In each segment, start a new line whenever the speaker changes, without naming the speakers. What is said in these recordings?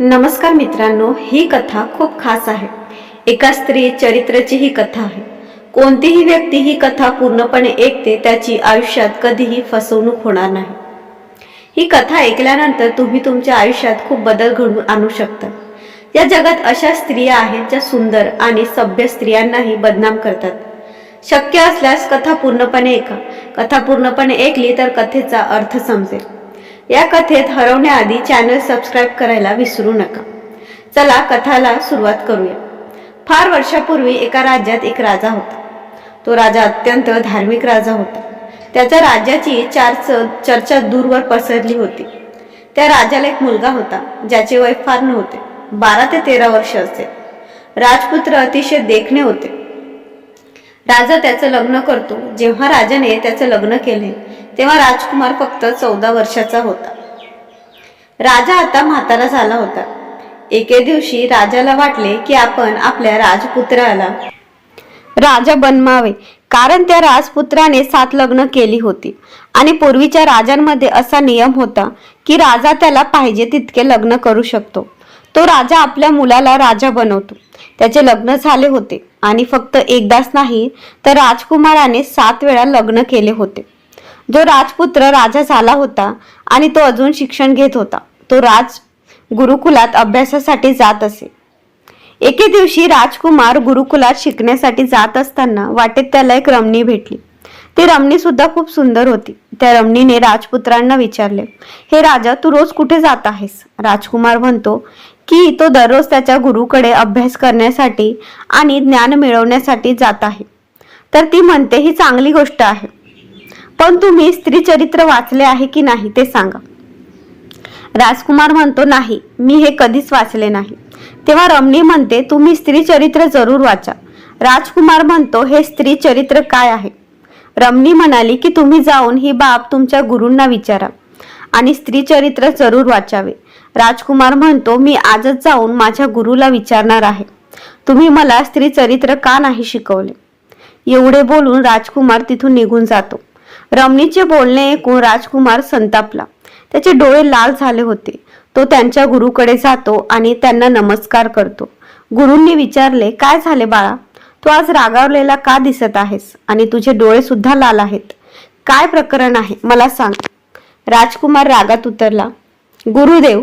नमस्कार मित्रांनो ही कथा खूप खास आहे. एका स्त्री चरित्राची ही कथा आहे. कोणतीही व्यक्ती ही कथा पूर्णपणे ऐकते त्याची आयुष्यात कधीही फसवणूक होणार नाही. ही कथा ऐकल्यानंतर तुम्ही तुमच्या आयुष्यात खूप बदल घडवून आणू शकता. या जगात अशा स्त्रिया आहेत ज्या सुंदर आणि सभ्य स्त्रियांनाही बदनाम करतात. शक्य असल्यास कथा पूर्णपणे ऐका. कथा पूर्णपणे ऐकली तर कथेचा अर्थ समजेल. या कथेत हरवण्याआधी चॅनल सबस्क्राईब करायला विसरू नका. चला कथाला सुरुवात करूया. फार वर्षापूर्वी एका राज्यात एक राजा होता. तो राजा अत्यंत धार्मिक राजा होता. त्याच्या राज्याची चार चर्चा दूरवर पसरली होती. त्या राजाला एक मुलगा होता ज्याचे वय फार नव्हते बारा ते तेरा वर्ष असते राजपुत्र अतिशय देखणे होते. राजा त्याचं लग्न करतो. जेव्हा राजाने त्याचं लग्न केले तेव्हा राजकुमार फक्त चौदा वर्षाचा होता. राजा आता म्हातारा झाला होता. एके दिवशी राजाला वाटले की आपण आपल्या राजपुत्राला राजा बनवावे कारण त्या राजपुत्राने सात लग्न केली होती. आणि पूर्वीच्या राजांमध्ये असा नियम होता की राजा त्याला पाहिजे तितके लग्न करू शकतो. तो राजा आपल्या मुलाला राजा बनवतो. त्याचे लग्न झाले होते आणि फक्त एकदाच नाही तर राजकुमाराने सात वेळा लग्न केले होते. जो राजपुत्र राजा झाला होता आणि तो अजून शिक्षण घेत होता. तो राज गुरुकुलात अभ्यासासाठी जात असे. एके दिवशी राजकुमार गुरुकुलात शिकण्यासाठी जात असताना वाटेत त्याला एक रमणी भेटली. ती रमणी सुद्धा खूप सुंदर होती. त्या रमणीने राजपुत्रांना विचारले हे राजा तू रोज कुठे जात आहेस? राजकुमार म्हणतो की तो दररोज त्याच्या गुरुकडे अभ्यास करण्यासाठी आणि ज्ञान मिळवण्यासाठी जात आहे. तर ती म्हणते ही चांगली गोष्ट आहे. पण तुम्ही स्त्री चरित्र वाचले आहे की नाही ते सांगा. राजकुमार म्हणतो नाही मी हे कधीच वाचले नाही. तेव्हा रमणी म्हणते तुम्ही स्त्री चरित्र जरूर वाचा. राजकुमार म्हणतो हे स्त्री चरित्र काय आहे? रमणी म्हणाली की तुम्ही जाऊन ही बाब तुमच्या गुरूंना विचारा आणि स्त्री चरित्र जरूर वाचावे. राजकुमार म्हणतो मी आजच जाऊन माझ्या गुरुला विचारणार आहे. तुम्ही मला स्त्री चरित्र का नाही शिकवले? एवढे बोलून राजकुमार तिथून निघून जातो. रमणीचे बोलणे ऐकून राजकुमार संतापला. त्याचे डोळे लाल झाले होते. तो त्यांच्या गुरुकडे जातो आणि त्यांना नमस्कार करतो. गुरूंनी विचारले काय झाले बाळा? तू आज रागावलेला का दिसत आहेस? आणि तुझे डोळे सुद्धा लाल आहेत. काय प्रकरण आहे? मला सांग. राजकुमार रागात उतरला. गुरुदेव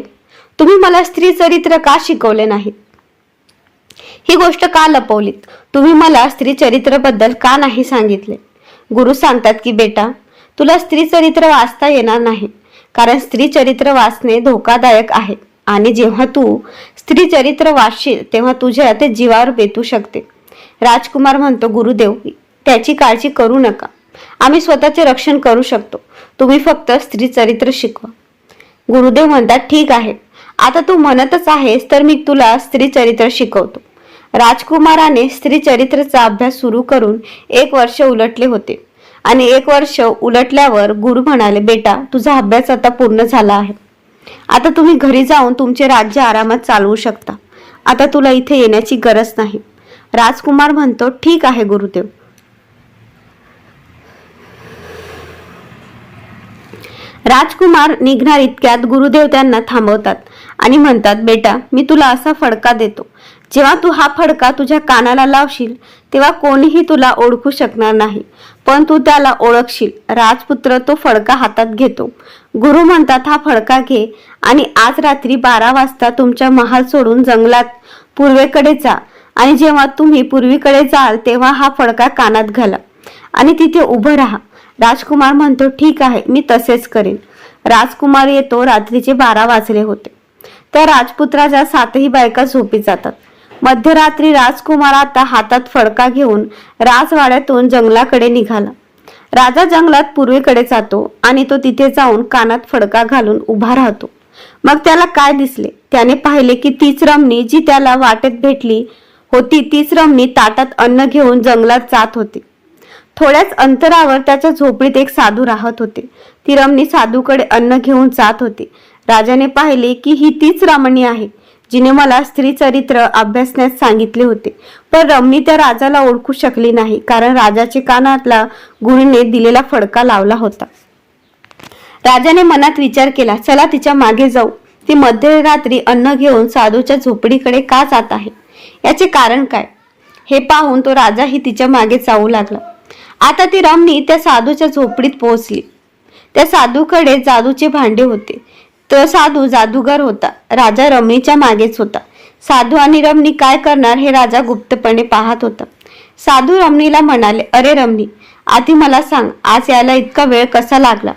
तुम्ही मला स्त्री चरित्र का शिकवले नाहीत? ही गोष्ट का लपवलीत? तुम्ही मला स्त्री चरित्रबद्दल का नाही सांगितले? गुरु सांगतात की बेटा तुला स्त्री चरित्र वाचता येणार नाही कारण स्त्री चरित्र वाचणे धोकादायक आहे आणि जेव्हा तू स्त्री चरित्र वाचशील तेव्हा तुझ्या ते जीवावर बेतू शकते. राजकुमार म्हणतो गुरुदेव त्याची काळजी करू नका. आम्ही स्वतःचे रक्षण करू शकतो. तुम्ही फक्त स्त्री चरित्र शिकवा. गुरुदेव म्हणतात ठीक आहे. आता तू म्हणतच आहेस तर मी तुला स्त्री चरित्र शिकवतो. राजकुमाराने स्त्री चरित्रचा अभ्यास सुरू करून एक वर्ष उलटले होते. आणि एक वर्ष उलटल्यावर गुरु म्हणाले बेटा तुझा अभ्यास आता पूर्ण झाला आहे. आता तुम्ही घरी जाऊन तुमचे राज्य आरामात चालवू शकता. आता तुला इथे येण्याची गरज नाही. राजकुमार म्हणतो ठीक आहे गुरुदेव. राजकुमार निघणार इतक्यात गुरुदेव त्यांना थांबवतात आणि म्हणतात बेटा मी तुला असा फडका देतो. जेव्हा तू हा फडका तुझ्या कानाला लावशील तेव्हा कोणीही तुला ओळखू शकणार नाही. पण तू त्याला ओळखशील. राजपुत्र तो फडका हातात घेतो. गुरु म्हणतात हा फडका घे आणि आज रात्री बारा वाजता तुमच्या महाल सोडून जंगलात पूर्वेकडे जा. आणि जेव्हा तुम्ही पूर्वीकडे जाल तेव्हा हा फडका कानात घाला आणि तिथे उभं राहा. राजकुमार म्हणतो ठीक आहे मी तसेच करेन. राजकुमार येतो रात्रीचे बारा वाजले होते. त्या राजपुत्राच्या सातही बायका झोपी जातात. मध्यरात्री राजकुमार आता हातात फडका घेऊन राजवाड्यातून जंगलाकडे निघाला. राजा जंगलात पूर्वेकडे जातो आणि तो तिथे जाऊन कानात फडका घालून उभा राहतो. मग त्याला काय दिसले? त्याने पाहिले की तीच रमणी जी त्याला वाटेत भेटली होती तीच रमणी ताटात अन्न घेऊन जंगलात जात होती. थोड्याच अंतरावर त्याच्या झोपडीत एक साधू राहत होते. ती रमणी साधूकडे अन्न घेऊन जात होती. राजाने पाहिले की ही तीच रमणी आहे. जिने मला स्त्री चरित्र अभ्यासण्यास सांगितले होते. पण रमणी त्या राजाला ओळखू शकली नाही कारण राजाचे कानातला गुरुने दिलेला फडका लावला होता. राजाने मनात विचार केला चला तिच्यामागे जाऊ. ती मध्यरात्री अन्न घेऊन साधूच्या झोपडीकडे का जात आहे? याचे कारण काय? हे पाहून तो राजाही तिच्यामागे जाऊ लागला. आता ती रमणी त्या साधूच्या झोपडीत पोहोचली. त्या साधूकडे जादूचे भांडे होते. तो साधू जादूगार होता. राजा रमणीच्या मागेच होता. साधू आणि रमणी काय करणार हे राजा गुप्तपणे पाहत होता. साधू रमणीला म्हणाले अरे रमणी आधी मला सांग आज यायला इतका वेळ कसा लागला?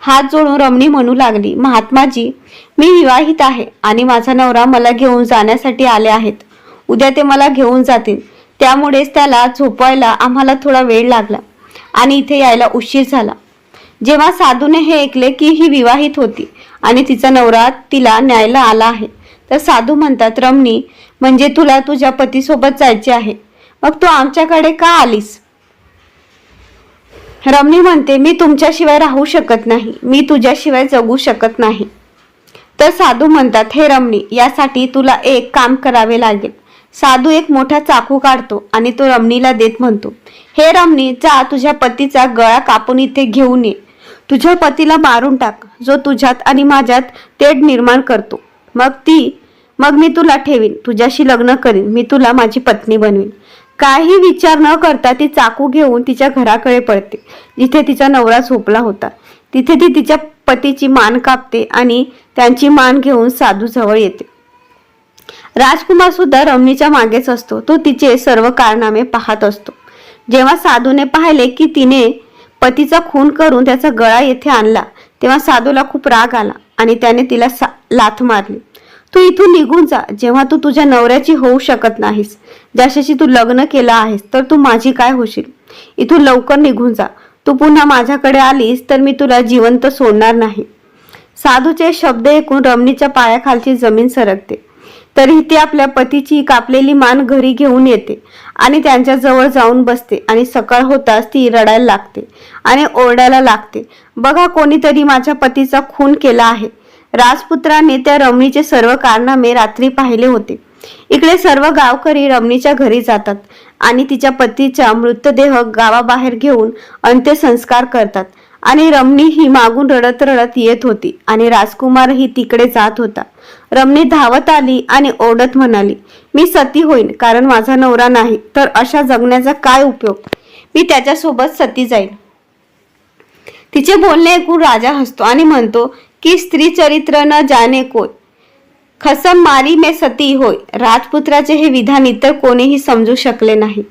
हात जोडून रमणी म्हणू लागली महात्माजी मी विवाहित आहे आणि माझा नवरा मला घेऊन जाण्यासाठी आले आहेत. उद्या ते मला घेऊन जातील. त्यामुळेच त्याला झोपवायला आम्हाला थोडा वेळ लागला आणि इथे यायला उशीर झाला. जेव्हा साधूने हे ऐकले की ही विवाहित होती आणि तिचा नवरा तिला न्यायला आला आहे तर साधू म्हणतात रमणी म्हणजे तुला तुझ्या पतीसोबत जायचे आहे. मग तू आमच्याकडे का आलीस? रमणी म्हणते मी तुमच्याशिवाय राहू शकत नाही. मी तुझ्याशिवाय जगू शकत नाही. तर साधू म्हणतात हे रमणी यासाठी तुला एक काम करावे लागेल. साधू एक मोठा चाकू काढतो आणि तो रमणीला देत म्हणतो हे रमणी जा तुझ्या पतीचा गळा कापून इथे घेऊन ये. तुझ्या पतीला मारून टाक जो तुझ्यात आणि माझ्यात तेढ निर्माण करतो. मग ती मग मी तुला ठेवीन तुझ्याशी लग्न करीन मी तुला माझी पत्नी बनवीन. काही विचार न करता ती चाकू घेऊन तिच्या घराकडे पळते. जिथे तिचा नवरा झोपला होता तिथे ती तिच्या पतीची मान कापते आणि त्यांची मान घेऊन साधू जवळ येते. राजकुमार सुद्धा रमणीच्या मागेच असतो. तो तिचे सर्व कारनामे पाहत असतो. जेव्हा साधूने पाहिले की तिने पतीचा खून करून त्याचा गळा येथे आणला. तेव्हा साधूला खूप राग आला आणि त्याने तिला सा- लाथ मारली. तू इथून निघून जा. जेव्हा तू तुझ्या नवऱ्याची होऊ शकत नाहीस ज्याच्याशी तू लग्न केलं आहेस तर तू माझी काय होशील? इथून लवकर निघून जा. तू पुन्हा माझ्याकडे आलीस तर मी तुला जिवंत सोडणार नाही. साधूचे शब्द ऐकून रमणीच्या पायाखालची जमीन सरकते. तरीही ती आपल्या पतीची कापलेली मान घरी घेऊन येते आणि त्यांच्या जवळ जाऊन बसते आणि सकाळ होताच ती रडायला लागते आणि ओरडायला लागते. बघा कोणीतरी माझ्या पतीचा खून केला आहे. राजपुत्राने त्या रमणीचे सर्व कारनामे रात्री पाहिले होते. इकडे सर्व गावकरी रमणीच्या घरी जातात आणि तिच्या पतीचा मृतदेह गावाबाहेर घेऊन अंत्यसंस्कार करतात आणि रमणी ही मागून रडत रडत येत होती आणि राजकुमारही तिकडे जात होता. रमणी धावत आली आणि ओढत म्हणाली मी सती होईन कारण माझा नवरा नाही तर अशा जगण्याचा काय उपयोग? मी त्याच्यासोबत सती जाईल तिचे बोलणे ऐकून राजा हसतो आणि म्हणतो की स्त्री चरित्र न जाने कोय खसम मारी मे सती होय राजपुत्राचे हे विधान इतर कोणीही समजू शकले नाही.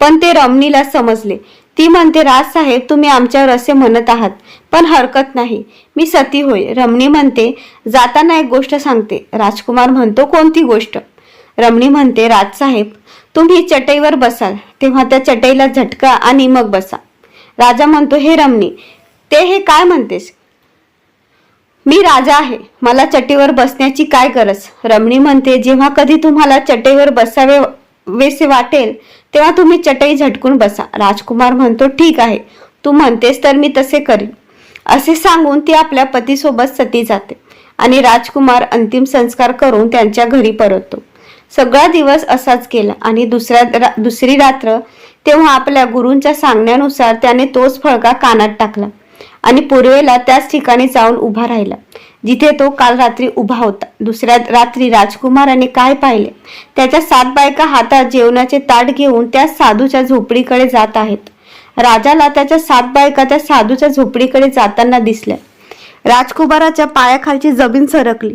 पण ते रमणीला समजले ती म्हणते राजसाहेब तुम्ही आमच्यावर असे म्हणत आहात पण हरकत नाही. मी सती होय. रमणी म्हणते जाताना एक गोष्ट सांगते. राजकुमार म्हणतो कोणती गोष्ट? रमणी म्हणते राजसाहेब तुम्ही चटईवर बसाल. तेव्हा त्या चटईला झटका आणि मग बसा. राजा म्हणतो हे रमणी ते हे काय म्हणतेस? मी राजा आहे. मला चटेवर बसण्याची काय गरज? रमणी म्हणते जेव्हा कधी तुम्हाला चटेवर बसावे वेसे वाटेल तेव्हा तुम्ही चटई झटकून बसा. राजकुमार म्हणतो ठीक आहे. तू म्हणतेस तर मी तसे करीन. असे सांगून ती आपल्या पतीसोबत सती जाते आणि राजकुमार अंतिम संस्कार करून त्यांच्या घरी परततो. सगळा दिवस असाच गेला आणि दुसऱ्या रा- दुसरी रात्र तेव्हा आपल्या गुरूंच्या सांगण्यानुसार त्याने तोच फळका कानात टाकला आणि पूर्वेला त्याच ठिकाणी जाऊन उभा राहिला. जिथे तो काल रात्री उभा होता. दुसऱ्या रात्री राजकुमाराने काय पाहिले? त्याच्या सात बायका हातात जेवणाचे ताट घेऊन त्या साधूच्या झोपडीकडे जात आहेत. राजाला त्याच्या सात बायका त्या साधूच्या झोपडीकडे जाताना दिसल्या. राजकुमाराच्या पायाखालची जमीन सरकली.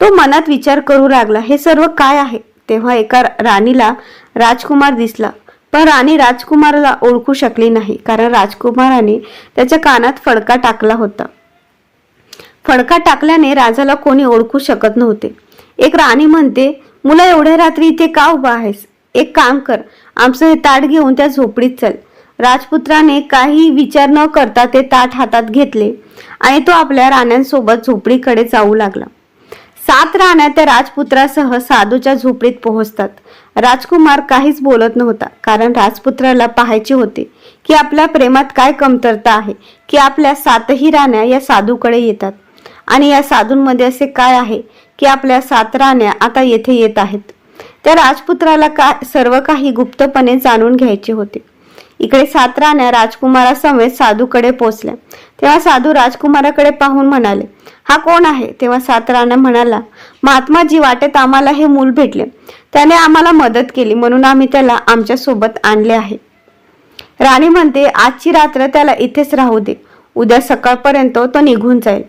तो मनात विचार करू लागला हे सर्व काय आहे? तेव्हा एका राणीला राजकुमार दिसला. पण राणी राजकुमारला ओळखू शकली नाही कारण राजकुमाराने त्याच्या कानात फडका टाकला होता. फडका टाकल्याने राजाला कोणी ओळखू शकत नव्हते. एक राणी म्हणते मुला एवढ्या रात्री इथे का उभा आहेस? एक काम कर आमचं हे ताट घेऊन त्या झोपडीत चल. राजपुत्राने काही विचार न करता ते ताट हातात घेतले आणि तो आपल्या राण्यांसोबत झोपडीकडे जाऊ लागला. सात राण्या त्या राजपुत्रासह साधूच्या झोपडीत पोहोचतात. राजकुमार काहीच बोलत नव्हता कारण राजपुत्राला पाहायचे होते की आपल्या प्रेमात काय कमतरता आहे की आपल्या सातही राण्या या साधूकडे येतात. आणि या साधूंमध्ये असे काय आहे की आपल्या सात राण्या आता येथे येत आहेत? त्या राजपुत्राला का सर्व काही गुप्तपणे जाणून घ्यायचे होते. इकडे सात राण्या राजकुमारासमवेत साधूकडे पोचल्या. तेव्हा साधू राजकुमाराकडे पाहून म्हणाले हा कोण आहे? तेव्हा सात राण्या म्हणाला महात्माजी वाटेत आम्हाला हे मूल भेटले. त्याने आम्हाला मदत केली म्हणून आम्ही त्याला आमच्यासोबत आणले आहे. राणी म्हणते आजची रात्र त्याला इथेच राहू दे. उद्या सकाळपर्यंत तो निघून जाईल.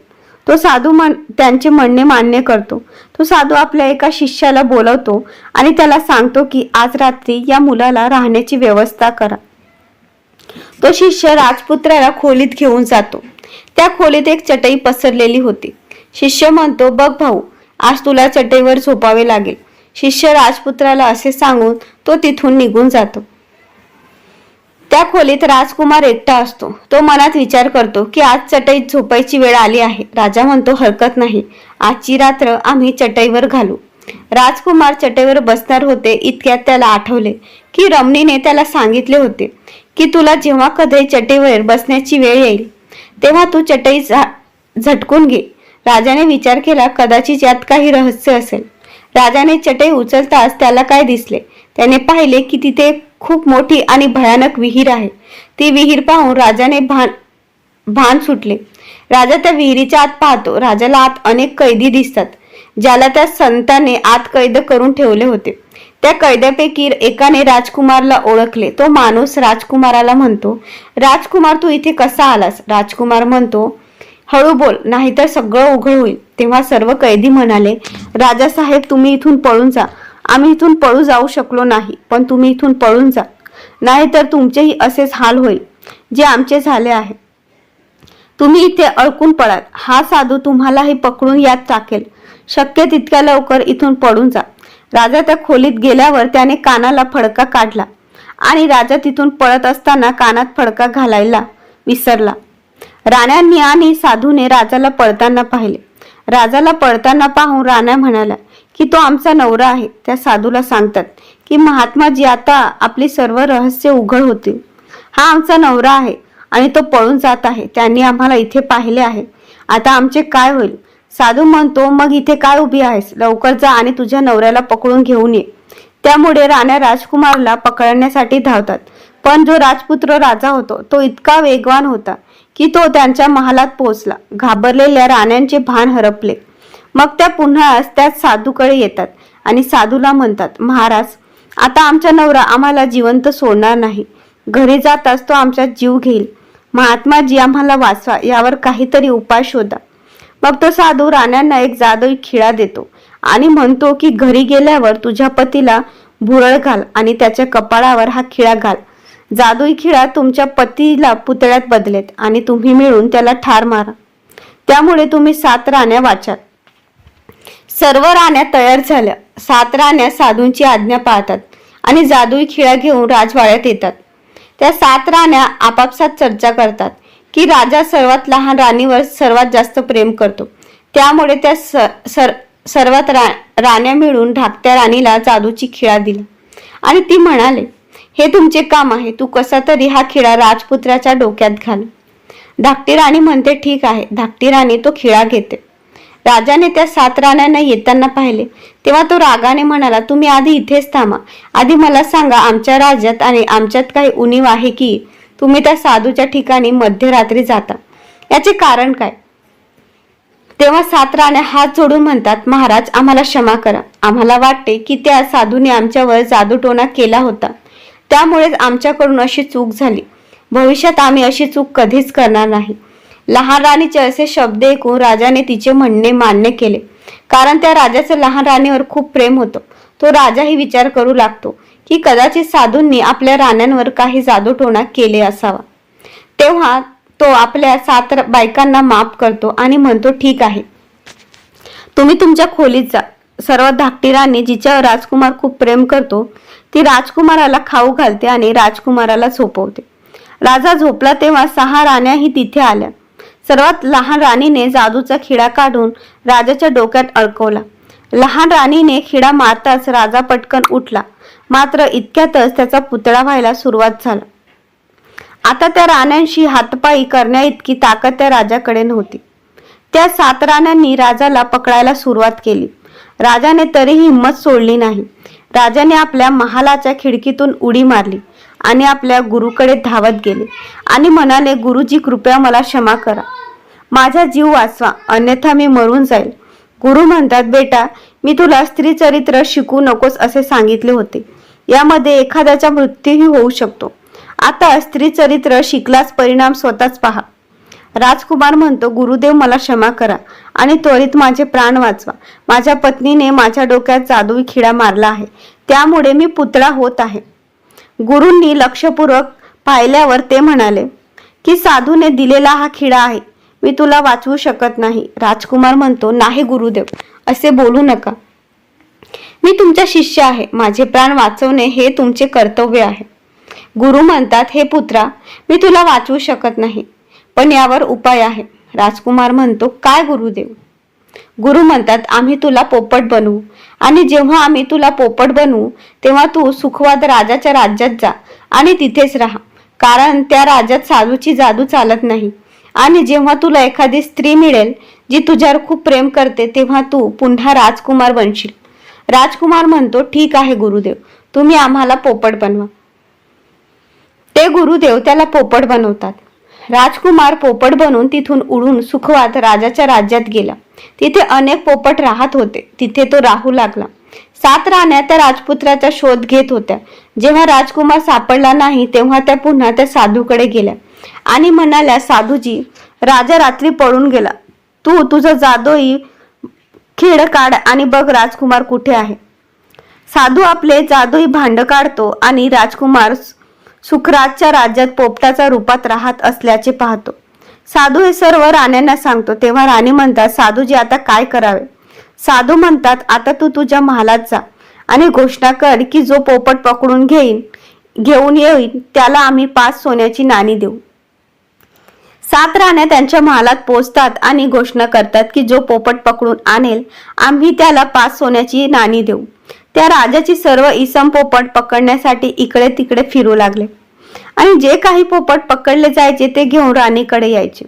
तो साधू म्हण त्यांचे म्हणणे मान्य करतो. तो साधू आपल्या एका शिष्याला बोलवतो आणि त्याला सांगतो की आज रात्री या मुलाला राहण्याची व्यवस्था करा. तो शिष्य राजपुत्राला खोलीत घेऊन जातो. त्या खोलीत एक चटई पसरलेली होती. शिष्य म्हणतो बघ भाऊ आज तुला चटईवर झोपावे लागेल. शिष्य राजपुत्राला असे सांगून तो तिथून निघून जातो. त्या खोलीत राजकुमार एकटा असतो. तो मनात विचार करतो की आज चटईत झोपायची वेळ आली आहे. राजा म्हणतो हरकत नाही. आजची रात्र आम्ही चटईवर घालू. राजकुमार चटईवर बसणार होते इतक्यात त्याला आठवले की रमणीने त्याला सांगितले होते की तुला जेव्हा कधी चटईवर बसण्याची वेळ येईल तेव्हा तू चटई झा- झटकून घे. राजाने विचार केला कदाचित यात काही रहस्य असेल. राजाने चटई उचलताच त्याला काय दिसले? त्याने पाहिले की तिथे खूप मोठी आणि भयानक विहीर आहे. ती विहीर पाहून राजाने भान भान सुटले. राजा त्या विहिरीच्या आत पाहतो. राजाला आत अनेक कैदी दिसतात ज्याला त्या संताने आत कैद करून ठेवले होते. त्या कैद्यापैकी एकाने राजकुमारला ओळखले. तो माणूस राजकुमाराला म्हणतो राजकुमार तू इथे कसा आलास? राजकुमार म्हणतो हळू बोल नाहीतर सगळं उघड होईल. तेव्हा सर्व कैदी म्हणाले राजा साहेब तुम्ही इथून पळून जा. आम्ही इथून पळू जाऊ शकलो नाही पण तुम्ही इथून पळून जा. नाहीतर तुमचेही असेच हाल होईल जे आमचे झाले आहे. तुम्ही इथे अडकून पडाल हा साधू तुम्हालाही पकडून यात टाकेल. शक्य तितक्या लवकर इथून पडून जा. राजा त्या खोलीत गेल्यावर त्याने कानाला फडका काढला आणि राजा तिथून पळत असताना कानात फडका घालायला विसरला. राण्यांनी आणि साधूने राजाला पळताना पाहिले. राजाला पळताना पाहून राण्या म्हणाल्या की तो आमचा नवरा आहे. त्या साधूला सांगतात की महात्माजी आता आपली सर्व रहस्य उघड होतील. हा आमचा नवरा आहे आणि तो पळून जात आहे. त्यांनी आम्हाला इथे पाहिले आहे. आता आमचे काय होईल? साधू म्हणतो मग इथे काय उभी आहेस? लवकर जा आणि तुझ्या नवऱ्याला पकडून घेऊन ये. त्यामुळे राण्या राजकुमारला पकडण्यासाठी धावतात. पण जो राजपुत्र राजा होतो तो इतका वेगवान होता की तो त्यांच्या महालात पोहोचला. घाबरलेल्या राण्यांचे भान हरपले. मग त्या पुन्हा त्याच साधूकडे येतात आणि साधूला म्हणतात महाराज आता आमचा नवरा आम्हाला जिवंत सोडणार नाही. घरी जाताच तो आमचा जीव घेईल. महात्माजी आम्हाला वाचवा यावर काहीतरी उपाय शोधा. मग तो साधू राण्यांना एक जादुई खिळा देतो आणि म्हणतो की घरी गेल्यावर तुझ्या पतीला भुरळ घाल आणि त्याच्या कपाळावर हा खिळा घाल. जादुई खिळा तुमच्या पतीला पुतळ्यात बदलेत आणि तुम्ही मिळून त्याला ठार मारा. त्यामुळे तुम्ही सात राण्या वाचात सर्व राण्या तयार झाल्या. सात राण्या साधूंची आज्ञा पाळतात आणि जादुई खिळा घेऊन राजवाड्यात येतात. त्या सात राण्या आपापसात चर्चा करतात की राजा सर्वात लहान राणीवर सर्वात जास्त प्रेम करतो. त्यामुळे त्या स- सर सर्वात रा राण्या मिळून धाकट्या राणीला जादूची खिळा दिला. आणि ती म्हणाले हे तुमचे काम आहे. तू कसा तरी हा खिळा राजपुत्राच्या डोक्यात घाल. धाकटी राणी म्हणते ठीक आहे. धाकटी राणी तो खिळा घेते. राजाने त्या सात राण्यांना येताना पाहिले. तेव्हा तो रागाने म्हणाला तुम्ही आधी इथेच थांबा. आधी मला सांगा आमच्या राज्यात आणि आमच्यात काही उणीव आहे की तुम्ही त्या साधूच्या ठिकाणी मध्यरात्री जाता. याचे कारण काय? तेव्हा सात राण्या हात जोडून म्हणतात महाराज आम्हाला क्षमा करा. आम्हाला वाटते की त्या साधूने आमच्यावर जादूटोणा केला होता. त्यामुळेच आमच्याकडून अशी चूक झाली. भविष्यात आम्ही अशी चूक कधीच करणार नाही. लहान राणीचे असे शब्द ऐकून राजाने तिचे म्हणणे मान्य केले. कारण त्या राजाचं लहान राणीवर खूप प्रेम होतं. तो राजाही विचार करू लागतो की कदाचित साधूंनी आपल्या राण्यांवर काही जादूटोणा केले असावा. तेव्हा तो आपल्या सात र- बायकांना माफ करतो आणि म्हणतो ठीक आहे. तुम्ही तुमच्या खोलीत जा. सर्वात धाकटी राणी जिच्यावर राजकुमार खूप प्रेम करतो ती राजकुमाराला खाऊ घालते आणि राजकुमाराला झोपवते. राजा झोपला तेव्हा सहा राण्याही तिथे आल्या. सर्वात लहान राणीने जादूचा खिडा काढून राजाच्या डोक्यात अडकवला. लहान राणीने खिडा मारताच राजा पटकन उठला. मात्र इतक्यातच त्याचा पुतळा व्हायला सुरुवात झाला. आता त्या राण्यांशी हातपायी करण्या इतकी ताकद त्या राजाकडे नव्हती. त्या सात राण्यांनी राजाला पकडायला सुरुवात केली. राजाने तरीही हिंमत सोडली नाही. राजाने आपल्या महालाच्या खिडकीतून उडी मारली आणि आपल्या गुरुकडे धावत गेले आणि म्हणाले गुरुजी कृपया मला क्षमा करा. माझा जीव वाचवा अन्यथा मी मरून जाईल. गुरु म्हणतात बेटा मी तुला स्त्री चरित्र शिकू नकोस असे सांगितले होते. यामध्ये एखाद्याचा मृत्यूही होऊ शकतो. आता स्त्री चरित्र शिकलाच परिणाम स्वतःच पहा. राजकुमार म्हणतो गुरुदेव मला क्षमा करा आणि त्वरित माझे प्राण वाचवा. माझ्या पत्नीने माझ्या डोक्यात जादुई खिडा मारला आहे. त्यामुळे मी पुतळा होत आहे. गुरूंनी लक्षपूर्वक पाहिल्यावर ते म्हणाले की साधूने दिलेला हा खिडा आहे. मी तुला वाचवू शकत नाही. राजकुमार म्हणतो नाही गुरुदेव असे बोलू नका. मी तुमचा शिष्य आहे. माझे प्राण वाचवणे हे तुमचे कर्तव्य आहे. गुरु म्हणतात हे पुत्रा मी तुला वाचवू शकत नाही पण यावर उपाय आहे. राजकुमार म्हणतो काय गुरुदेव? गुरु म्हणतात आम्ही तुला पोपट बनवू. आणि जेव्हा आम्ही तुला पोपट बनवू तेव्हा तू सुखवाद राजाच्या राज्यात जा आणि तिथेच राहा. कारण त्या राज्यात साधूची जादू चालत नाही. आणि जेव्हा तुला एखादी स्त्री मिळेल जी तुझ्यावर खूप प्रेम करते तेव्हा तू पुन्हा राजकुमार बनशील. राजकुमार म्हणतो ठीक आहे गुरुदेव तुम्ही आम्हाला पोपट बनवा. ते गुरुदेव त्याला पोपट बनवतात. राजकुमार पोपट बनून तिथून उडून सुखवात राजाच्या राज्यात गेला. तिथे अनेक पोपट राहत होते. तिथे तो राहू लागला. सात राण्या त्या राजपुत्राचा शोध घेत होत्या. जेव्हा राजकुमार सापडला नाही तेव्हा त्या पुन्हा त्या साधूकडे गेल्या. आणि म्हणाल्या साधूजी राजा रात्री पळून गेला. तू तुझं जादोई खेळ काढ आणि बघ राजकुमार कुठे आहे. साधू आपले जादोई भांड काढतो आणि राजकुमार सुखराजच्या राज्यात पोपटाच्या रूपात राहत असल्याचे पाहतो. साधू हे सर्व राण्यांना सांगतो. तेव्हा राणी म्हणतात साधूजी आता काय करावे? साधू म्हणतात आता तू तुझ्या महालात जा आणि घोषणा कर की जो पोपट पकडून घेईन घेऊन येईन त्याला आम्ही पाच सोन्याची नाणी देऊ. सात राण्या त्यांच्या महालात पोचतात आणि घोषणा करतात की जो पोपट पकडून आणेल आम्ही त्याला पाच सोन्याची नाणी देऊ. त्या राजाची सर्व इसम पोपट पकडण्यासाठी इकडे तिकडे फिरू लागले. आणि जे काही पोपट पकडले जायचे ते घेऊन राणीकडे यायचे.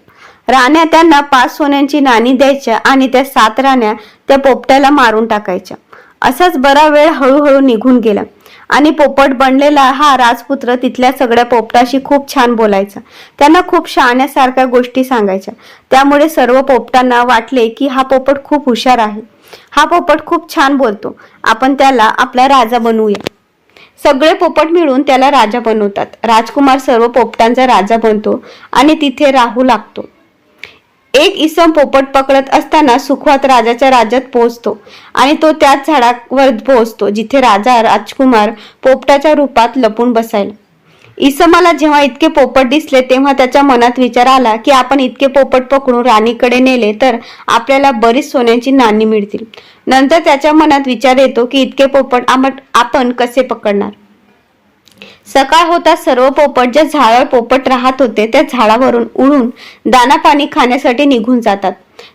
राण्या त्यांना पाच सोन्यांची नाणी द्यायच्या आणि त्या सात राण्या त्या पोपट्याला मारून टाकायच्या. असाच बरा वेळ हळूहळू निघून गेला. आणि पोपट बनलेला हा राजपुत्र तिथल्या सगळ्या पोपटाशी खूप छान बोलायचा. त्यांना खूप शहाण्यासारख्या गोष्टी सांगायच्या. त्यामुळे सर्व पोपटांना वाटले की हा पोपट खूप हुशार आहे. हा पोपट खूप छान बोलतो. आपण त्याला आपला राजा बनवूया. सगळे पोपट मिळून त्याला राजा बनवतात. राजकुमार सर्व पोपटांचा राजा बनतो आणि तिथे राहू लागतो. एक इसम पोपट पकडत असताना सुखवात राजाच्या राज्यात पोहोचतो आणि तो त्याच झाडावर पोहोचतो जिथे राजा राजकुमार पोपटाच्या रूपात लपून बसायला इसमाला जेव्हा इतके पोपट दिसले तेव्हा त्याच्या मनात विचार आला की आपण इतके पोपट पकडून राणीकडे नेले तर आपल्याला बरीच सोन्याची नाणी मिळतील. नंतर त्याच्या मनात विचार येतो की इतके पोपट आपण कसे पकडणार? सकाळ होता सर्व पोपट ज्या झाडावर पोपट राहत होते त्या झाडावरून उडून दाना पाणी खाण्यासाठी निघून जातात.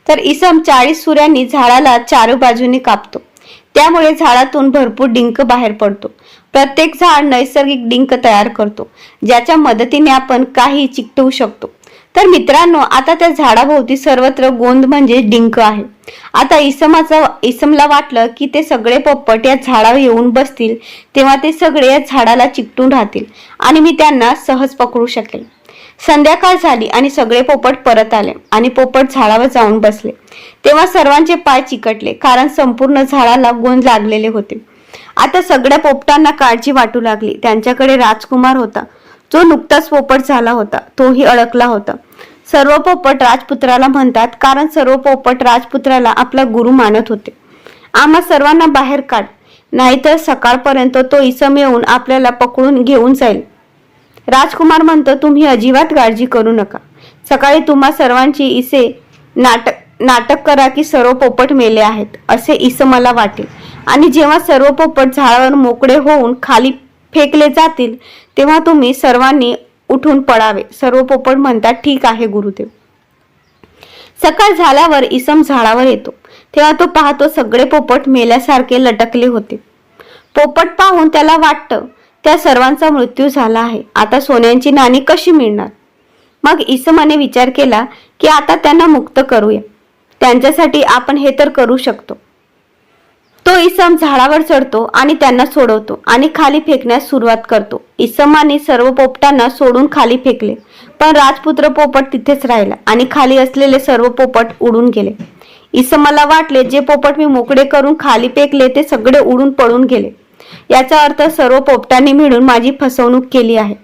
तर इसम चाळीस सुऱ्यांनी झाडाला चारू बाजूने कापतो. त्यामुळे झाडातून भरपूर डिंक बाहेर पडतो. प्रत्येक झाड नैसर्गिक डिंक तयार करतो ज्याच्या मदतीने आपण काही चिकटवू शकतो. तर मित्रांनो आता त्या झाडाभोवती सर्वत्र गोंद म्हणजे डिंक आहे. आता इसमाचा इसमला वाटलं की ते सगळे पोपट या झाडावर येऊन बसतील तेव्हा ते सगळे या झाडाला चिकटून राहतील आणि मी त्यांना सहज पकडू शकेल. संध्याकाळ झाली आणि सगळे पोपट परत आले आणि पोपट झाडावर जाऊन बसले. तेव्हा सर्वांचे पाय चिकटले कारण संपूर्ण झाडाला गोंद लागलेले होते. आता सगळ्या पोपटांना काळजी वाटू लागली. त्यांच्याकडे राजकुमार होता. जो नुकताच पोपट झाला होता तोही अडकला होता. सर्व पोपट राजपुत्राला म्हणतात कारण सर्व पोपट राजपुत्राला आपला गुरु मानत होते. आम्हा सर्वांना बाहेर काढ नाहीतर सकाळपर्यंत तो इसम येऊन आपल्याला पकडून घेऊन जाईल. राजकुमार म्हणतो तुम्ही अजिबात काळजी करू नका. सकाळी तुम्हा सर्वांची इसे नाटक नाटक करा की सर्व पोपट मेले आहेत असे इस मला वाटेल. आणि जेव्हा सर्व पोपट झाडावर मोकळे होऊन खाली फेकले जातील तेव्हा तुम्ही सर्वांनी उठून पडावे. सर्व पोपट म्हणतात ठीक आहे गुरुदेव. सकाळ झाल्यावर इसम झाडावर येतो. तेव्हा तो पाहतो सगळे पोपट मेल्यासारखे लटकले होते. पोपट पाहून त्याला वाटतं त्या सर्वांचा मृत्यू झाला आहे. आता सोन्यांची नाणी कशी मिळणार? मग इसमाने विचार केला की आता त्यांना मुक्त करूया. त्यांच्यासाठी आपण हे तर करू शकतो. तो इसम झाडावर चढतो आणि त्यांना सोडवतो आणि खाली फेकण्यास सुरुवात करतो. इसमाने सर्व पोपटांना सोडून खाली फेकले. पण राजपुत्र पोपट तिथेच राहिला आणि खाली असलेले सर्व पोपट उडून गेले. इसमाला वाटले जे पोपट मी मोकळे करून खाली फेकले ते सगळे उडून पळून गेले. याचा अर्थ सर्व पोपटांनी मिळून माझी फसवणूक केली आहे.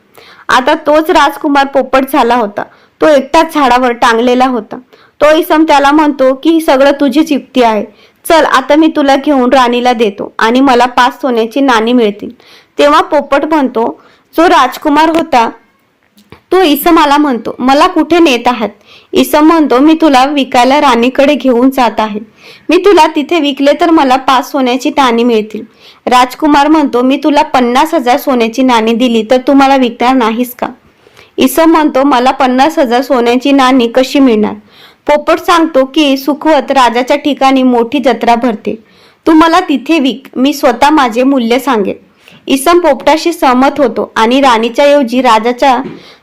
आता तोच राजकुमार पोपट झाला होता. तो एकटाच झाडावर टांगलेला होता. तो इसम त्याला म्हणतो की ही सगळं तुझीच युक्ती आहे. चल आता मी तुला घेऊन राणीला देतो आणि मला पाच सोन्याची नाणी मिळतील. तेव्हा पोपट म्हणतो जो राजकुमार होता तो इसमाला म्हणतो मला कुठे नेत आहात? इसम म्हणतो मी तुला विकायला राणीकडे घेऊन जात आहे. मी तुला तिथे विकले तर मला पाच सोन्याची नाणी मिळतील. राजकुमार म्हणतो मी तुला पन्नास हजार सोन्याची नाणी दिली तर तू मला विकणार नाहीस का? इसम म्हणतो मला पन्नास हजार सोन्याची नाणी कशी मिळणार? पोपट सांगतो की सुखवत राजाच्या ठिकाणी मोठी जत्रा भरते. तू मला तिथे विक मी स्वतः माझे मूल्य सांगेन. इसम पोपटाशी सहमत होतो आणि राणीच्या ऐवजी राजाच्या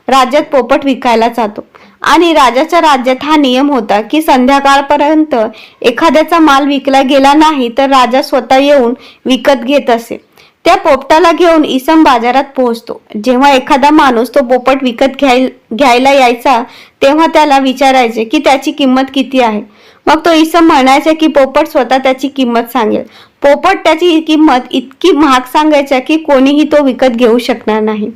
राज्यात पोपट विकायला जातो. आणि राजाच्या राज्यात हा नियम होता की संध्याकाळपर्यंत एखाद्याचा माल विकला गेला नाही तर राजा स्वतः येऊन विकत घेत असे. त्या पोपटाला घेऊन इसम बाजारात पोहोचतो. जेव्हा एखादा माणूस तो पोपट विकत घ्याय घ्यायला यायचा तेव्हा त्याला विचारायचे की त्याची किंमत किती आहे? मग तो इसम म्हणायचा की पोपट स्वतः त्याची किंमत सांगेल. पोपट त्याची किंमत इतकी महाग सांगायच्या की कोणीही तो विकत घेऊ शकणार नाही.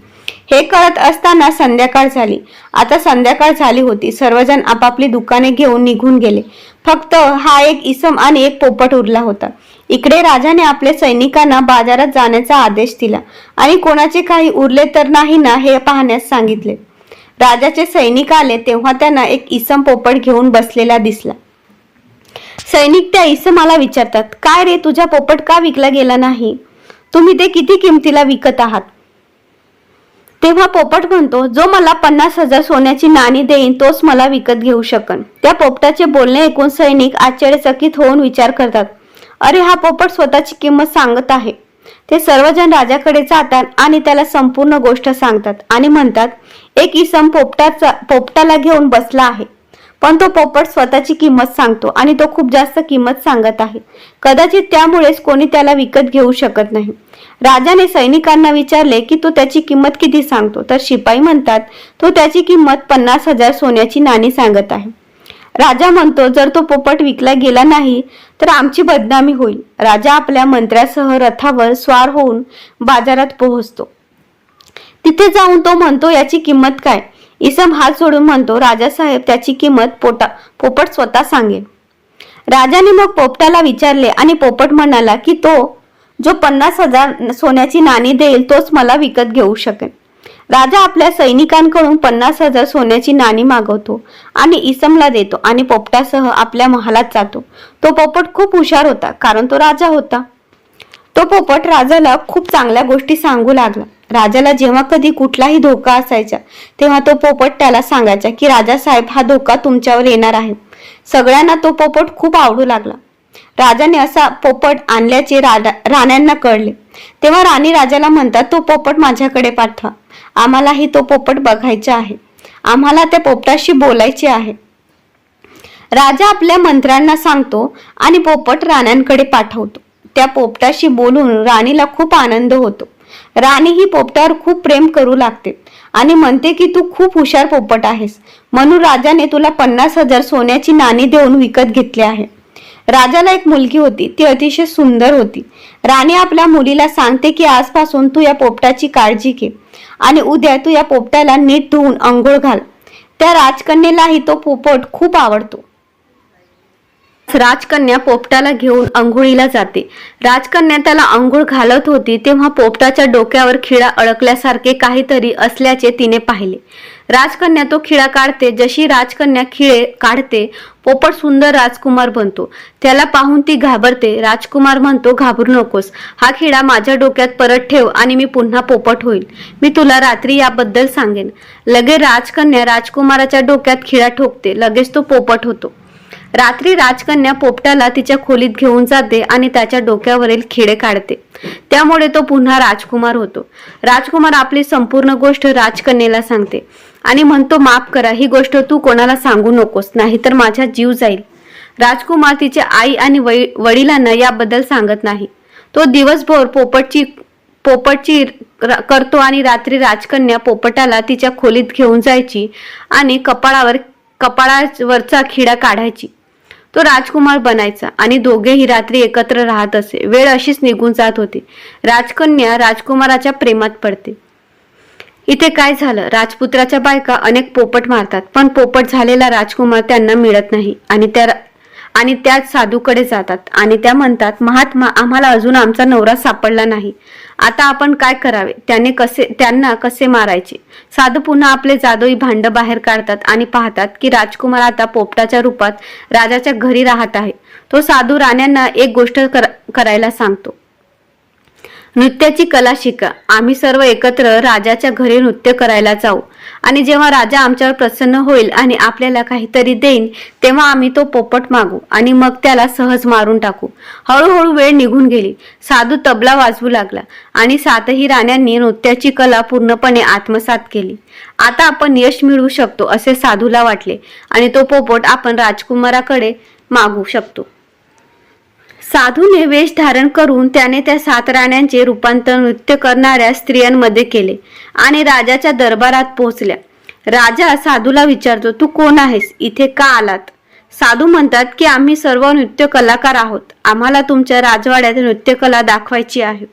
हे कळत असताना संध्याकाळ झाली. आता संध्याकाळ झाली होती. सर्वजण आपापली दुकाने घेऊन निघून गेले. फक्त हा एक इसम आणि एक पोपट उरला होता. इकडे राजाने आपल्या सैनिकांना बाजारात जाण्याचा आदेश दिला. आणि कोणाचे काही उरले तर नाही ना हे पाहण्यास सांगितले. राजाचे सैनिक आले तेव्हा त्यांना एक इसम पोपट घेऊन बसलेला दिसला. सैनिक त्या इसमाला विचारतात काय रे तुझा पोपट का विकला गेला नाही? तुम्ही ते किती किमतीला विकत आहात? तेव्हा पोपट म्हणतो जो मला पन्नास हजार सोन्याची नाणी देईन तोच मला विकत घेऊ शकन. त्या पोपटाचे बोलणे ऐकून सैनिक आश्चर्यचकित होऊन विचार करतात अरे हा पोपट स्वतःची किंमत सांगत आहे. ते सर्वजण राजाकडे जातात आणि त्याला संपूर्ण गोष्ट सांगतात आणि म्हणतात एक इसम पोपटाचा पोपटाला घेऊन बसला आहे. पण तो पोपट स्वतःची किंमत सांगतो आणि तो खूप जास्त किंमत सांगत आहे. कदाचित त्यामुळेच कोणी त्याला विकत घेऊ शकत नाही. राजाने सैनिकांना विचारले की तो त्याची किंमत किती सांगतो? तर शिपाई म्हणतात तो त्याची किंमत पन्नास हजार सोन्याची नाणी सांगत आहे. राजा म्हणतो जर तो पोपट विकला गेला नाही तर आमची बदनामी होईल. राजा आपल्या मंत्र्यासह रथावर स्वार होऊन बाजारात पोहोचतो. तिथे जाऊन तो म्हणतो याची किंमत काय? इसम हात सोडून म्हणतो राजासाहेब त्याची किंमत पोटा पोपट स्वतः सांगेल. राजाने मग पोपटाला विचारले आणि पोपट म्हणाला की तो जो पन्नास हजार सोन्याची नाणी देईल तोच मला विकत घेऊ शकेल. राजा आपल्या सैनिकांकडून पन्नास हजार सोन्याची नाणी मागवतो आणि इसमला देतो आणि पोपटासह आपल्या महालात जातो. तो पोपट खूप हुशार होता कारण तो राजा होता. तो पोपट राजाला खूप चांगल्या गोष्टी सांगू लागला. राजाला जेव्हा कधी कुठलाही धोका असायचा तेव्हा तो पोपट त्याला सांगायचा की राजा साहेब हा धोका तुमच्यावर येणार आहे. सगळ्यांना तो पोपट खूप आवडू लागला. राजाने असा पोपट आणल्याचे राजा राण्यांना कळले. तेव्हा राणी राजाला म्हणतात तो पोपट माझ्याकडे पाठवा. आम्हालाही तो पोपट बघायचा आहे. आम्हाला त्या पोपटाशी बोलायचे आहे. राजा आपल्या मंत्र्यांना सांगतो आणि पोपट राण्यांकडे पाठवतो. त्या पोपटाशी बोलून राणीला खूप आनंद होतो. राणी ही पोपटावर खूप प्रेम करू लागते आणि म्हणते की तू खूप हुशार पोपट आहेस. म्हणून राजाने तुला पन्नास हजार सोन्याची नाणी देऊन विकत घेतले आहे. राजाला एक मुलगी होती. ती अतिशय सुंदर होती. राणी आपल्या मुलीला सांगते की आजपासून तू या पोपटाची काळजी घे आणि उद्या तू या पोपटाला नीट धुवून अंघोळ घाल. त्या राजकन्येलाही तो पोपट खूप आवडतो. राजकन्या पोपटाला घेऊन अंघोळीला जाते. राजकन्या त्याला अंघोळ घालत होती तेव्हा पोपटाच्या डोक्यावर खिळा अडकल्यासारखे काहीतरी असल्याचे तिने पाहिले. राजकन्या तो खिळा काढते. जशी राजकन्या खिळे काढते पोपट सुंदर राजकुमार बनतो. त्याला पाहून ती घाबरते. राजकुमार म्हणतो घाबरू नकोस. हा खिळा माझ्या डोक्यात परत ठेव आणि मी पुन्हा पोपट होईल. मी तुला रात्री याबद्दल सांगेन. लगेच राजकन्या राजकुमाराच्या डोक्यात खिळा ठोकते. लगेच तो पोपट होतो. रात्री राजकन्या पोपटाला तिच्या खोलीत घेऊन जाते आणि त्याच्या डोक्यावरील खिळे काढते. त्यामुळे तो पुन्हा राजकुमार होतो. राजकुमार आपली संपूर्ण गोष्ट राजकन्येला सांगते. आणि म्हणतो माफ करा ही गोष्ट तू कोणाला सांगू नकोस नाहीतर माझा जीव जाईल. राजकुमार तिच्या आई आणि वडिलांना याबद्दल सांगत नाही. तो दिवसभर पोपटची पोपटची र- करतो आणि रात्री राजकन्या पोपटाला तिच्या खोलीत घेऊन जायची आणि कपाळावर कपाळावरचा खिडा काढायची. तो राजकुमार बनायचा आणि दोघेही रात्री एकत्र राहत असे. वेळ अशीच निघून जात होती. राजकन्या राजकुमाराच्या प्रेमात पडते. इथे काय झालं? राजपुत्राच्या बायका अनेक पोपट मारतात पण पोपट झालेला राजकुमार त्यांना मिळत नाही आणि त्या आणि त्याच साधूकडे जातात आणि त्या म्हणतात महात्मा आम्हाला अजून आमचा नवरा सापडला नाही. आता आपण काय करावे? त्याने कसे त्यांना कसे मारायचे? साधू पुन्हा आपले जादोई भांड बाहेर काढतात आणि पाहतात की राजकुमार आता पोपटाच्या रूपात राजाच्या घरी राहत आहे. तो साधू राण्यांना एक गोष्ट कर- करायला सांगतो. नृत्याची कला शिका. आम्ही सर्व एकत्र राजाच्या घरी नृत्य करायला जाऊ. आणि जेव्हा राजा आमच्यावर प्रसन्न होईल आणि आपल्याला काहीतरी देईन तेव्हा आम्ही तो पोपट मागू आणि मग त्याला सहज मारून टाकू. हळूहळू वेळ निघून गेली. साधू तबला वाजवू लागला आणि सातही राण्यांनी नृत्याची कला पूर्णपणे आत्मसात केली. आता आपण यश मिळवू शकतो असे साधूला वाटले आणि तो पोपट आपण राजकुमाराकडे मागू शकतो. साधूने वेश धारण करून त्याने त्या सात राण्यांचे रूपांतर नृत्य करणाऱ्या स्त्रियांमध्ये केले आणि राजाच्या दरबारात पोहोचल्या. राजा साधूला विचारतो तू कोण आहेस? इथे का आलात? साधू म्हणतात की आम्ही सर्व नृत्य कलाकार आहोत. आम्हाला तुमच्या राजवाड्यात नृत्यकला दाखवायची आहे.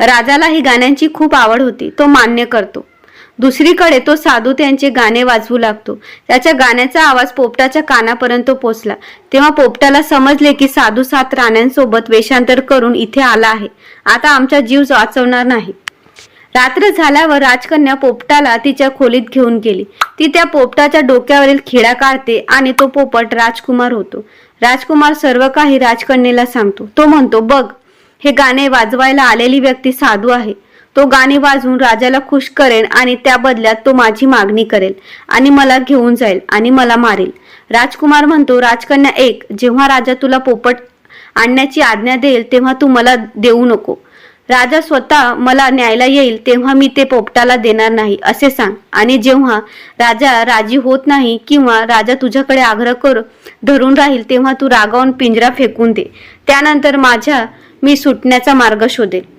राजाला ही गाण्यांची खूप आवड होती. तो मान्य करतो. दुसरीकडे तो साधू त्यांचे गाणे वाजवू लागतो. त्याच्या गाण्याचा आवाज पोपटाच्या कानापर्यंत पोचला. तेव्हा पोपटाला समजले की साधू सात राण्यांसोबत वेषांतर करून इथे आला आहे. आता आमचा जीव वाचवणार नाही. रात्र झाल्यावर राजकन्या पोपटाला तिच्या खोलीत घेऊन गेली. ती त्या पोपटाच्या डोक्यावरील खिळा काढते आणि तो पोपट राजकुमार होतो. राजकुमार सर्व काही राजकन्येला सांगतो. तो म्हणतो बघ हे गाणे वाजवायला आलेली व्यक्ती साधू आहे. तो गाणे वाजवून राजाला खुश करेन आणि त्या बदल्यात तो माझी मागणी करेल आणि मला घेऊन जाईल आणि मला मारेल. राजकुमार म्हणतो राजकन्या एक जेव्हा राजा तुला पोपट आणण्याची आज्ञा देईल तेव्हा तू मला देऊ नको. राजा स्वतः मला न्यायला येईल तेव्हा मी ते पोपटाला देणार नाही असे सांग. आणि जेव्हा राजा राजी होत नाही किंवा राजा तुझ्याकडे आग्रह कर धरून राहील तेव्हा तू रागावून पिंजरा फेकून दे. त्यानंतर माझ्या मी सुटण्याचा मार्ग शोधेल.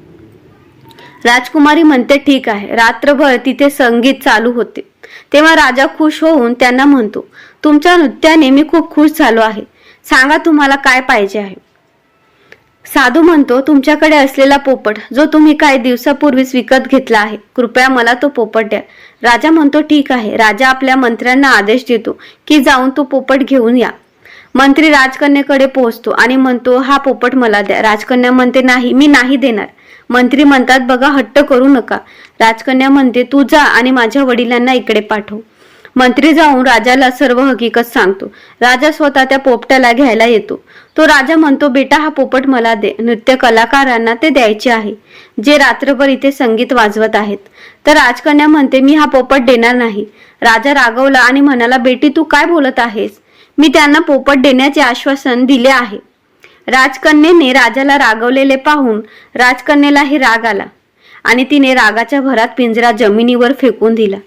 राजकुमारी म्हणते ठीक आहे. रात्रभर तिथे संगीत चालू होते. तेव्हा राजा खुश होऊन त्यांना म्हणतो तुमच्या नृत्याने मी खूप खुश झालो आहे. सांगा तुम्हाला काय पाहिजे आहे? साधू म्हणतो तुमच्याकडे असलेला पोपट जो तुम्ही काही दिवसापूर्वीच विकत घेतला आहे. कृपया मला तो पोपट द्या. राजा म्हणतो ठीक आहे. राजा आपल्या मंत्र्यांना आदेश देतो की जाऊन तो पोपट घेऊन या. मंत्री राजकन्याकडे पोहोचतो आणि म्हणतो हा पोपट मला द्या. राजकन्या म्हणते नाही मी नाही देणार. मंत्री म्हणतात बघा हट्ट करू नका. राजकन्या म्हणते तू जा आणि माझ्या वडिलांना इकडे पाठव. मंत्री जाऊन राजाला सर्व हकीकत सांगतो. राजा स्वतः त्या पोपटाला घ्यायला येतो. तो राजा म्हणतो बेटा हा पोपट मला दे. नृत्य कलाकारांना ते द्यायचे आहे. जे रात्रभर इथे संगीत वाजवत आहेत. तर राजकन्या म्हणते मी हा पोपट देणार नाही. राजा रागवला आणि म्हणाला बेटी तू काय बोलत आहेस? मी त्यांना पोपट देण्याचे आश्वासन दिले आहे. राजकन्येने राजाला रागवलेले पाहून राजकन्येलाही राग आला आणि तिने रागाच्या भरात पिंजरा जमिनीवर फेकून दिला.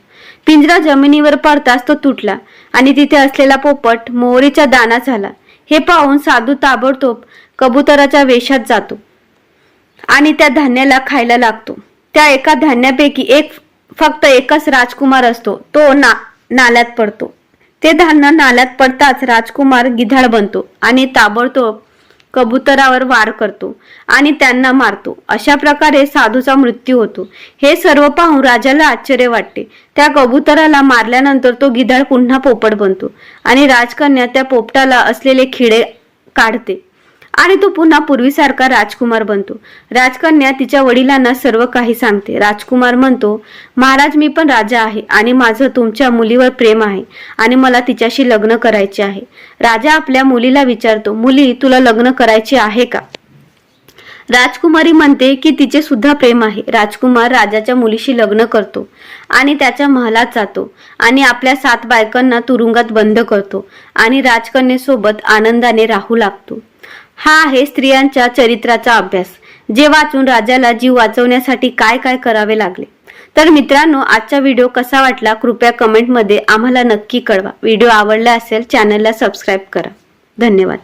पिंजरा जमिनीवर पडताच तो तुटला आणि तिथे असलेला पोपट मोहरीच्या दाना झाला. हे पाहून साधू ताबडतोब कबुतराच्या वेशात जातो आणि त्या धान्याला खायला लागतो. त्या एका धान्यापैकी एक फक्त एकच राजकुमार असतो. तो ना नाल्यात पडतो. ते धान्य नाल्यात पडताच राजकुमार गिधाड बनतो आणि ताबडतोब कबुतरावर वार करतो आणि त्यांना मारतो. अशा प्रकारे साधूचा मृत्यू होतो. हे सर्व पाहून राजाला आश्चर्य वाटते. त्या कबुतराला मारल्यानंतर तो गिधाड पुन्हा पोपट बनतो आणि राजकन्या त्या पोपटाला असलेले खिडे काढते. आणि तो पुन्हा पूर्वीसारखा राजकुमार बनतो. राजकन्या तिच्या वडिलांना सर्व काही सांगते. राजकुमार म्हणतो महाराज मी पण राजा आहे आणि माझं तुमच्या मुलीवर प्रेम आहे आणि मला तिच्याशी लग्न करायचे आहे. राजा आपल्या मुलीला विचारतो मुली तुला लग्न करायचे आहे का? राजकुमारी म्हणते की तिचे सुद्धा प्रेम आहे. राजकुमार राजाच्या मुलीशी लग्न करतो आणि त्याच्या महालात जातो आणि आपल्या सात बायकांना तुरुंगात बंद करतो आणि राजकन्येसोबत आनंदाने राहू लागतो. हा आहे स्त्रियांच्या चरित्राचा अभ्यास. जे वाचून राजाला जीव वाचवण्यासाठी काय काय करावे लागले? तर मित्रांनो आजचा व्हिडिओ कसा वाटला कृपया कमेंटमध्ये आम्हाला नक्की कळवा. व्हिडिओ आवडला असेल चॅनलला सबस्क्राईब करा. धन्यवाद.